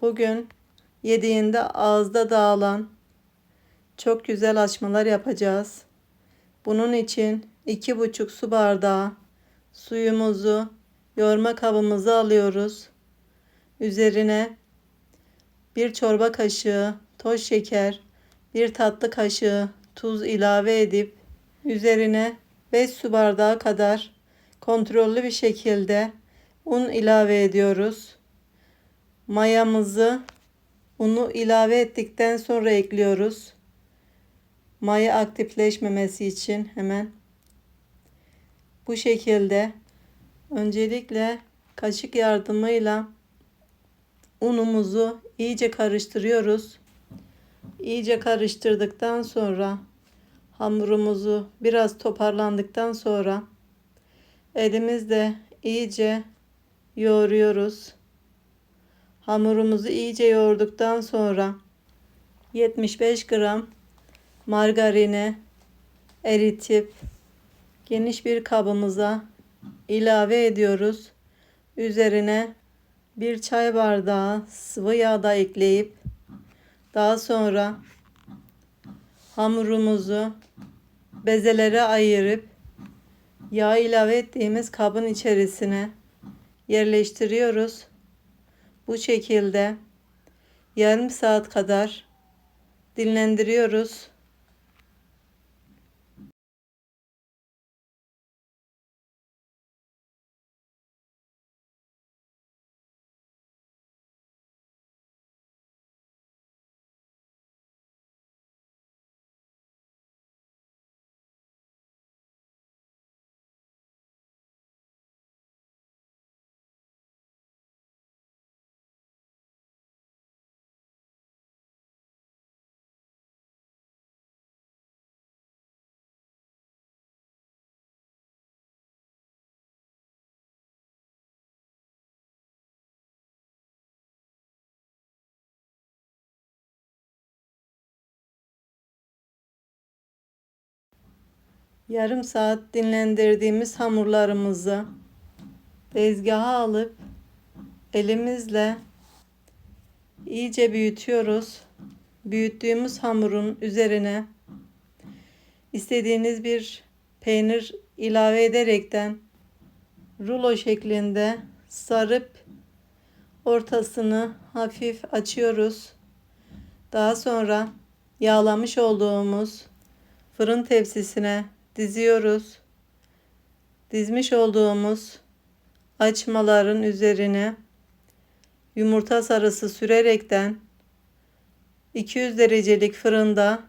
Bugün yediğinde ağızda dağılan çok güzel açmalar yapacağız. Bunun için iki buçuk su bardağı suyumuzu yoğurma kabımıza alıyoruz. Üzerine bir çorba kaşığı toz şeker, bir tatlı kaşığı tuz ilave edip üzerine 5 su bardağı kadar kontrollü bir şekilde un ilave ediyoruz. Mayamızı unu ilave ettikten sonra ekliyoruz. Maya aktifleşmemesi için hemen bu şekilde öncelikle kaşık yardımıyla unumuzu iyice karıştırıyoruz. İyice karıştırdıktan sonra hamurumuzu biraz toparlandıktan sonra elimizle iyice yoğuruyoruz. Hamurumuzu iyice yoğurduktan sonra 75 gram margarini eritip geniş bir kabımıza ilave ediyoruz. Üzerine bir çay bardağı sıvı yağ da ekleyip daha sonra hamurumuzu bezelere ayırıp yağ ilave ettiğimiz kabın içerisine yerleştiriyoruz. Bu şekilde yarım saat kadar dinlendiriyoruz. Yarım saat dinlendirdiğimiz hamurlarımızı tezgaha alıp elimizle iyice büyütüyoruz. Büyüttüğümüz hamurun üzerine istediğiniz bir peynir ilave ederekten rulo şeklinde sarıp ortasını hafif açıyoruz. Daha sonra yağlamış olduğumuz fırın tepsisine diziyoruz. Dizmiş olduğumuz açmaların üzerine yumurta sarısı sürerekten 200 derecelik fırında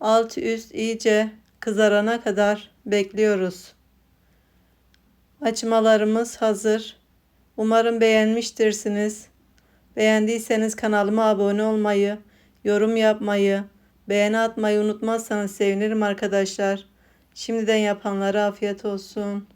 alt üst iyice kızarana kadar bekliyoruz. Açmalarımız hazır. Umarım beğenmiştirsiniz. Beğendiyseniz kanalıma abone olmayı, yorum yapmayı, beğeni atmayı unutmazsanız sevinirim arkadaşlar. Şimdiden yapanlara afiyet olsun.